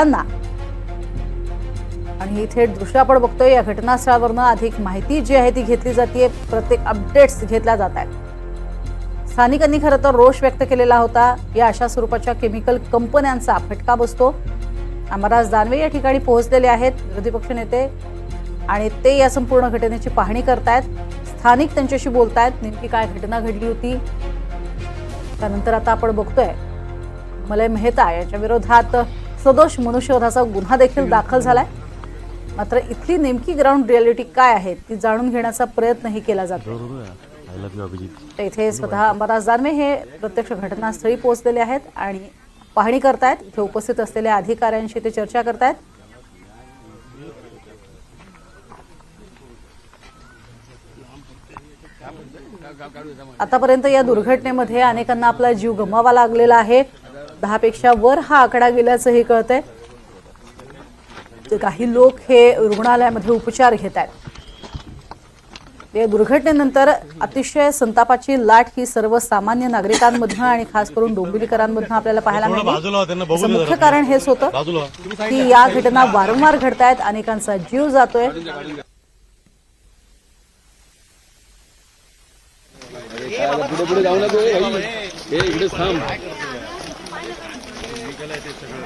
त्यांना आणि ही थेट दृश्य आपण बघतोय या घटनास्थळावरनं अधिक माहिती जी आहे ती घेतली जाते प्रत्येक अपडेट्स घेतल्या जात आहेत. स्थानिकांनी खरं तर रोष व्यक्त केलेला होता. या अशा स्वरूपाच्या केमिकल कंपन्यांचा फटका बसतो. अमराज दानवे या ठिकाणी पोहोचलेले आहेत विरोधी पक्ष नेते. आणि ते या संपूर्ण घटनेची पाहणी करतायत. स्थानिक त्यांच्याशी बोलतायत नेमकी काय घटना घडली होती. त्यानंतर आता आपण बघतोय. मलय मेहता याच्या विरोधात सदोष मनुष्यवधाचा गुन्हा देखील दाखल झालाय. मात्र इथली नेमकी ग्राउंड रियालिटी काय आहे ती जाणून घेण्याचा प्रयत्नही केला जातो. इथे स्वतः अंबादास दानवे हे प्रत्यक्ष घटनास्थळी पोहोचलेले आहेत आणि पाहणी करतायत. इथे उपस्थित असलेल्या अधिकाऱ्यांशी ते चर्चा करतायत. आतापर्यंत या दुर्घटनेमध्ये अनेकांना आपला जीव गमवावा लागलेला आहे. दहापेक्षा वर हा आकडा गेल्याचंही कळतंय तर काही लोक हे रुग्णालयामध्ये उपचार घेत आहेत या दुर्घटनेनंतर अतिशय संतापाची लाट ही सर्वसामान्य नागरिकांमधनं आणि खास करून डोंबिवलीकरांमधनं आपल्याला पाहायला मिळते मुख्य. कारण हेच होतं. की या घटना वारंवार घडतायत अनेकांचा जीव जातोय पुढे पुढे जाऊ नको ए, भाई. ए इकडे थांब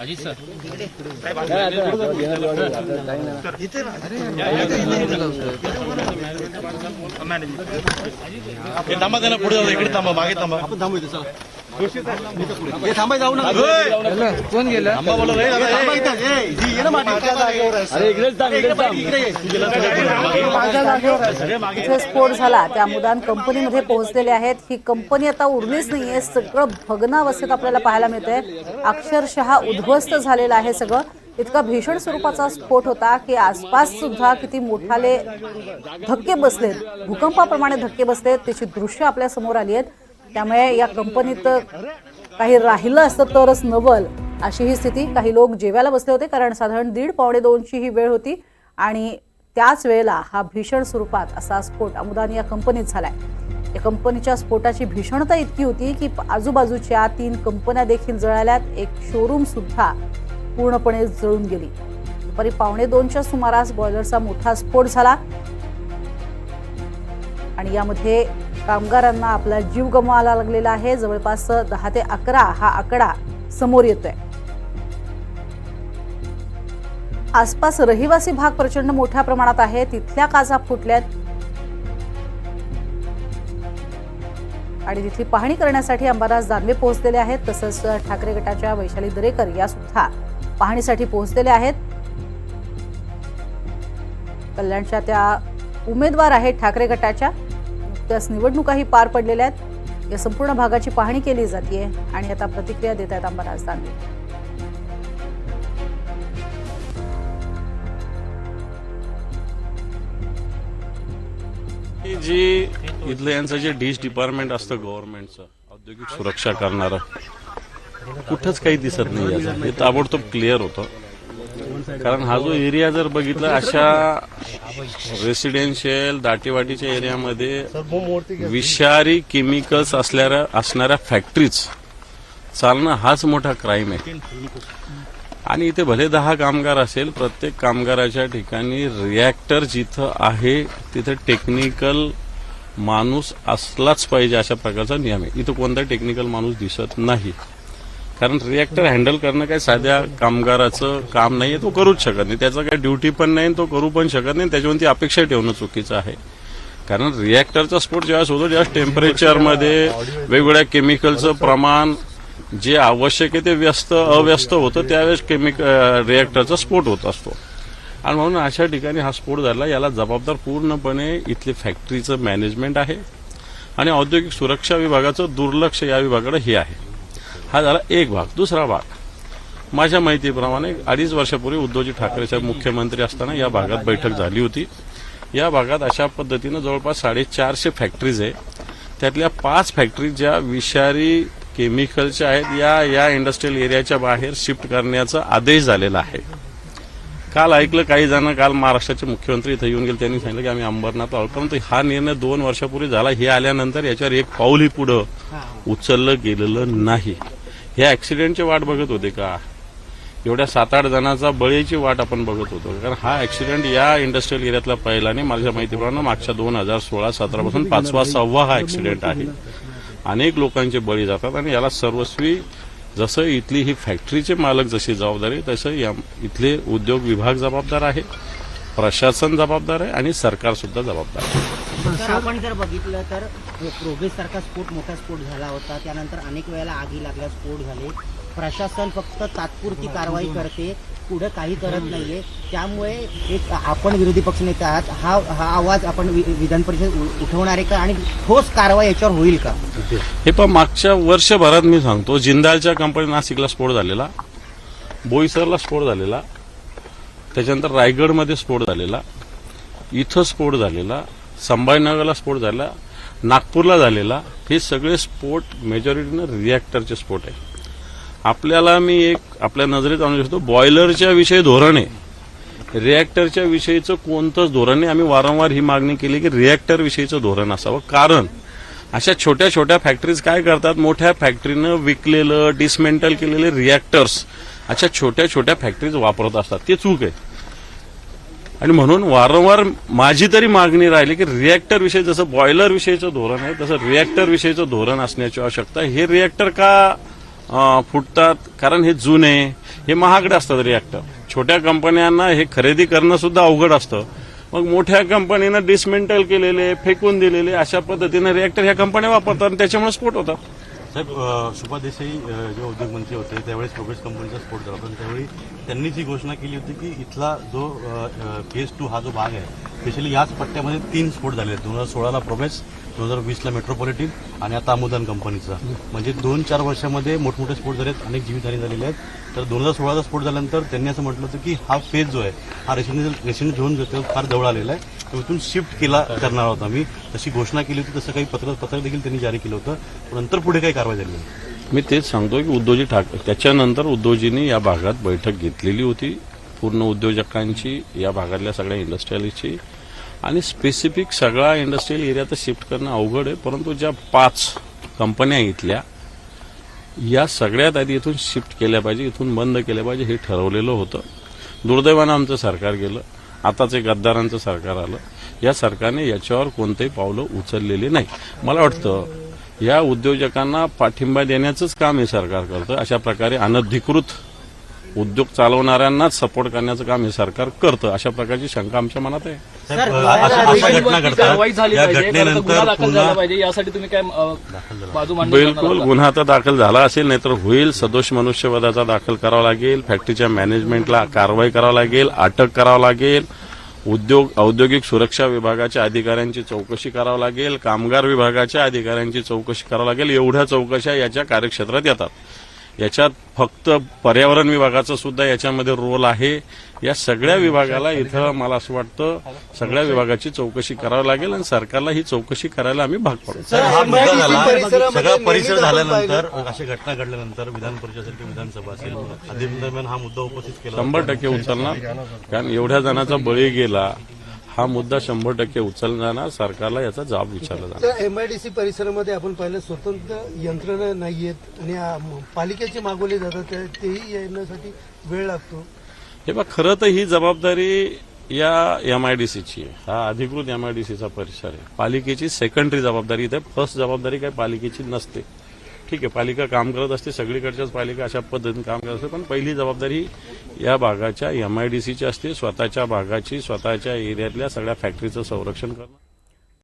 अजित सर. हे थांबा त्यांना पुढे जाऊ इकडे थांबा मागे थांबा. आपण थांबू इथे चला. हे थांबा जाऊ ना कोण गेलं? इथे स्फोट झाला. त्या मुदान कंपनीमध्ये पोहोचलेले आहेत. ही कंपनी आता उरलीच नाहीये. सगळं भग्नावस्थेत आपल्याला पाहायला मिळतंय. अक्षरशः उद्ध्वस्त झालेलं आहे सगळं. इतका भीषण स्वरूपाचा स्फोट होता की आसपास सुद्धा किती मोठाले धक्के बसलेत. भूकंपाप्रमाणे धक्के बसलेत. त्याची दृश्य आपल्यासमोर आली आहेत. त्यामुळे या कंपनीत काही राहिलं असतं तरच नवल अशी ही स्थिती. काही लोक जेवायला बसले होते कारण साधारण दीड पावणे दोनची ही वेळ होती. आणि त्याच वेळेला हा भीषण स्वरूपात असा स्फोट अमुदान या कंपनीत झालाय. या कंपनीच्या स्फोटाची भीषणता इतकी होती की आजूबाजूच्या तीन कंपन्या देखील जळाल्यात. एक शोरूम सुद्धा पूर्णपणे जळून गेली. दुपारी पावणे दोनच्या सुमारास बॉयलरचा मोठा स्फोट झाला. आणि यामध्ये कामगारांना आपला जीव गमवायला लागलेला आहे. जवळपास दहा ते अकरा हा आकडा समोर येतोय. आसपास रहिवासी भाग प्रचंड मोठ्या प्रमाणात आहे. तिथल्या काजा फुटल्यात. आणि तिथली पाहणी करण्यासाठी अंबादास दानवे पोहोचलेले आहेत. तसंच ठाकरे गटाच्या वैशाली दरेकर या सुद्धा पाहणीसाठी पोहोचलेल्या आहेत. कल्याणच्या त्या उमेदवार आहेत ठाकरे गटाच्या. नुकत्याच निवडणुकाही पार पडलेल्या आहेत. या संपूर्ण भागाची पाहणी केली जाते आणि आता प्रतिक्रिया देत आहेत अंबादास दानवे जी इथलं यांचं जे डिश डिपार्टमेंट असतं गव्हर्नमेंटचं औद्योगिक सुरक्षा करणारं कुठंच काही दिसत नाही हे ताबडतोब क्लिअर होतं. कारण हा जो एरिया जर बघितला अशा रेसिडेन्शियल दाटीवाटीच्या एरियामध्ये विषारी केमिकल्स असणाऱ्या असणाऱ्या फॅक्टरीज चालणं हाच मोठा क्राईम आहे. आणि इथे भले दहा कामगार असेल प्रत्येक कामगाराच्या ठिकाणी रिॲक्टर जिथं आहे तिथं टेक्निकल माणूस असलाच पाहिजे अशा प्रकारचा नियम आहे. इथं कोणताही टेक्निकल माणूस दिसत नाही. कारण रिॲक्टर हँडल करणं काही साध्या कामगाराचं काम नाही तो करूच शकत नाही. त्याचं काही ड्युटी पण नाही तो करू पण शकत नाही त्याच्यावरती अपेक्षा ठेवणं चुकीचं आहे. कारण रिॲक्टरचा स्फोट ज्यावेळेस होतो ज्यावेळेस टेम्परेचरमध्ये वेगवेगळ्या केमिकलचं प्रमाण जे आवश्यक आहे ते व्यस्त अव्यस्त होतं त्यावेळेस केमिक रिॲक्टरचा स्फोट होत असतो. आणि म्हणून अशा ठिकाणी हा स्फोट झाला याला जबाबदार पूर्णपणे इथली फॅक्टरीचं मॅनेजमेंट आहे. आणि औद्योगिक सुरक्षा विभागाचं दुर्लक्ष या विभागाकडे हे आहे. हा झाला एक भाग दुसरा भाग. माझ्या माहितीप्रमाणे अडीच वर्षापूर्वी उद्धवजी ठाकरे साहेब मुख्यमंत्री असताना या भागात बैठक झाली होती. या भागात अशा पद्धतीनं जवळपास साडेचारशे फॅक्टरीज आहे. त्यातल्या पाच फॅक्टरी ज्या विषारी केमिकलच्या आहेत या या इंडस्ट्रियल एरियाच्या बाहेर शिफ्ट करण्याचा आदेश झालेला आहे. काल ऐकलं काही जण काल महाराष्ट्राचे मुख्यमंत्री इथं येऊन गेले त्यांनी सांगितलं की आम्ही अंबरनाथ आहोत. परंतु हा निर्णय दोन वर्षापूर्वी झाला. हे आल्यानंतर याच्यावर एक पाऊलही पुढं उचललं गेलेलं नाही. ह्या ऍक्सिडेंटची वाट बघत होते का? एवढ्या सात आठ जणांचा बळीची वाट आपण बघत होतो. कारण हा ऍक्सिडेंट या इंडस्ट्रियल एरियातला पहिला आणि माझ्या माहितीप्रमाणे मागच्या दोन हजार सोळा सतरापासून पाचवा सहावा हा ऍक्सिडेंट आहे. अनेक लोकांचे बळी जातात आणि याला सर्वस्वी जसं इथली ही फॅक्टरीचे मालक जशी जबाबदारी तसं या इथले उद्योग विभाग जबाबदार आहे प्रशासन जबाबदार आहे आणि सरकारसुद्धा जबाबदार आहे. आपण जर बघितलं तर प्रोग्रेस सारखा स्फोट मोठा स्फोट झाला होता. त्यानंतर अनेक वेळेला आगी लागल्या स्फोट झाले. प्रशासन फक्त तात्पुरती कारवाई करते. पुढे काही करत नाहीये. त्यामुळे एक आपण विरोधी पक्षनेते आहात. हा हा आवाज आपण वि- विधान परिषद उ- उठवणार आहे का? आणि ठोस कारवाई याच्यावर होईल का? हे पण मागच्या वर्षभरात मी सांगतो जिंदालच्या कंपनी नाशिकला स्फोट झालेला बोईसरला स्फोट झालेला त्याच्यानंतर रायगडमध्ये स्फोट झालेला इथं स्फोट झालेला संभाजीनगरला स्फोट झाला नागपूरला झालेला हे सगळे स्फोट मेजॉरिटीनं रिॲक्टरचे स्फोट आहे. आपल्याला मी एक आपल्या नजरेत आणू शकतो बॉयलरच्या विषयी धोरण आहे. रिॲक्टरच्या विषयीचं कोणतंच धोरण नाही. आम्ही वारंवार ही मागणी केली की रिॲक्टर विषयीचं धोरण असावं. कारण अशा छोट्या छोट्या फॅक्टरीज काय करतात? मोठ्या फॅक्टरीनं विकलेलं डिसमेंटल केलेले रिॲक्टर्स अशा छोट्या छोट्या फॅक्टरीज वापरत असतात. ते चूक आहे. आणि म्हणून वारंवार माझी तरी मागणी राहिली की रिॲक्टर विषयी जसं बॉयलर विषयीचं धोरण आहे तसं रिॲक्टर विषयीचं धोरण असण्याची आवश्यकता हे रिॲक्टर का फुटतात? कारण हे जुने हे महागडे असतात रिॲक्टर छोट्या कंपन्यांना हे खरेदी करणं सुद्धा अवघड असतं. मग मोठ्या कंपनीनं डिसमेंटल केलेले फेकून दिलेले अशा पद्धतीनं रिॲक्टर ह्या कंपन्या वापरतात आणि त्याच्यामुळे स्फोट होतात. साहेब सुभा देसाई अ, जेव्हा उद्योगमंत्री होते त्यावेळेस प्रोग्रेस कंपनीचा स्फोट झाला पण त्यावेळी त्यांनी जी घोषणा केली होती की इथला जो फेज टू हा जो भाग आहे स्पेशली याच पट्ट्यामध्ये तीन स्फोट झाले आहेत. दोन हजार सोळाला प्रोग्रेस दोन हजार वीसला मेट्रोपॉलिटिन आणि आता अमुदान कंपनीचा म्हणजे दोन चार वर्षामध्ये मोठमोठे स्फोट आहेत अनेक जीवितहानी झालेले आहेत. तर दोन हजार सोळाचा स्फोट झाल्यानंतर त्यांनी असं म्हटलं होतं की हा फेज जो आहे हा रेसिडेन्शियल रेसिडेंट झोन जो फार जवळ आलेला आहे. तिथून इथून शिफ्ट केला करणार आहोत आम्ही. तशी घोषणा केली होती तसं काही पत्र पत्र देखील त्यांनी जारी केलं होतं. पण नंतर पुढे काही कारवाई झाली मी तेच सांगतो की उद्धवजी ठाकरे त्याच्यानंतर उद्धवजींनी या भागात बैठक घेतलेली होती. पूर्ण उद्योजकांची या भागातल्या सगळ्या इंडस्ट्रियलिस्टची आणि स्पेसिफिक सगळा इंडस्ट्रियल एरिया तर शिफ्ट करणं अवघड आहे. परंतु ज्या पाच कंपन्या इथल्या या सगळ्यात आधी इथून शिफ्ट केल्या पाहिजे इथून बंद केल्या पाहिजे हे ठरवलेलं होतं. दुर्दैवानं आमचं सरकार गेलं. आताच एक गद्दारांचं सरकार आलं. या सरकारने याच्यावर कोणतेही पावलं उचललेली नाही. मला वाटतं या उद्योजकांना पाठिंबा देण्याचंच काम हे सरकार करतं. अशा प्रकारे अनधिकृत उद्योग चालवणाऱ्यांनाच सपोर्ट करण्याचं काम हे सरकार करतं. अशा प्रकारची शंका आमच्या मनात आहे. साहेब, अशा अशा घटना ती कारवाई घडतात झाली या पाहिजे कारण आता गुन्हा घटनेनंतर दाखल पुन्हा झाला पाहिजे यासाठी तुम्ही काय अ, बाजू मांडणी करणार बिलकुल? गुन्हा तर दाखल झाला असेल नाहीतर होईल. सदोष मनुष्यवधाचा दाखल करावा लागेल. फॅक्टरीच्या मॅनेजमेंटला कारवाई करावं लागेल. अटक करावं लागेल. उद्योग औद्योगिक सुरक्षा विभागाच्या अधिकाऱ्यांची चौकशी करावं लागेल. कामगार विभागाच्या अधिकाऱ्यांची चौकशी करावं लागेल. एवढ्या चौकशा याच्या कार्यक्षेत्रात येतात. याच्यात फक्त पर्यावरण विभागाचा सुद्धा याच्यामध्ये रोल आहे. या सगळ्या विभागाला इथं मला असं वाटतं सगळ्या विभागाची चौकशी करावी लागेल आणि सरकारला ही चौकशी करायला आम्ही भाग पडू. हा सगळा परिसर झाल्यानंतर अशा घटना घडल्यानंतर विधान परिषदेसारखी विधानसभा असेल हा मुद्दा उपस्थित केला शंभर टक्के उचलणार. कारण एवढ्या जणांचा बळी गेला. हा मुद्दा शंभर टक्के उचलणार सरकारला याचा जबाब विचारला जाणार. एमआयडीसी परिसरामध्ये आपण पाहिलं स्वतंत्र यंत्रणा नाहीयेत आणि पालिकेचे मागवले जातात तेही येण्यासाठी वेळ लागतो. हे बघ खरं तर ही जबाबदारी या एमआयडीसीची आहे. हा अधिकृत एमआयडीसीचा परिसर आहे. पालिकेची सेकंडरी जबाबदारी इथे फर्स्ट जबाबदारी काही पालिकेची नसते. ठीक आहे पालिका काम करत असते सगळीकडच्याच पालिका अशा पद्धतीने काम करत असते पण पहिली जबाबदारी या भागाच्या एमआयडीसीची असते स्वतःच्या भागाची स्वतःच्या एरियातल्या सगळ्या फॅक्टरीचं संरक्षण करणं.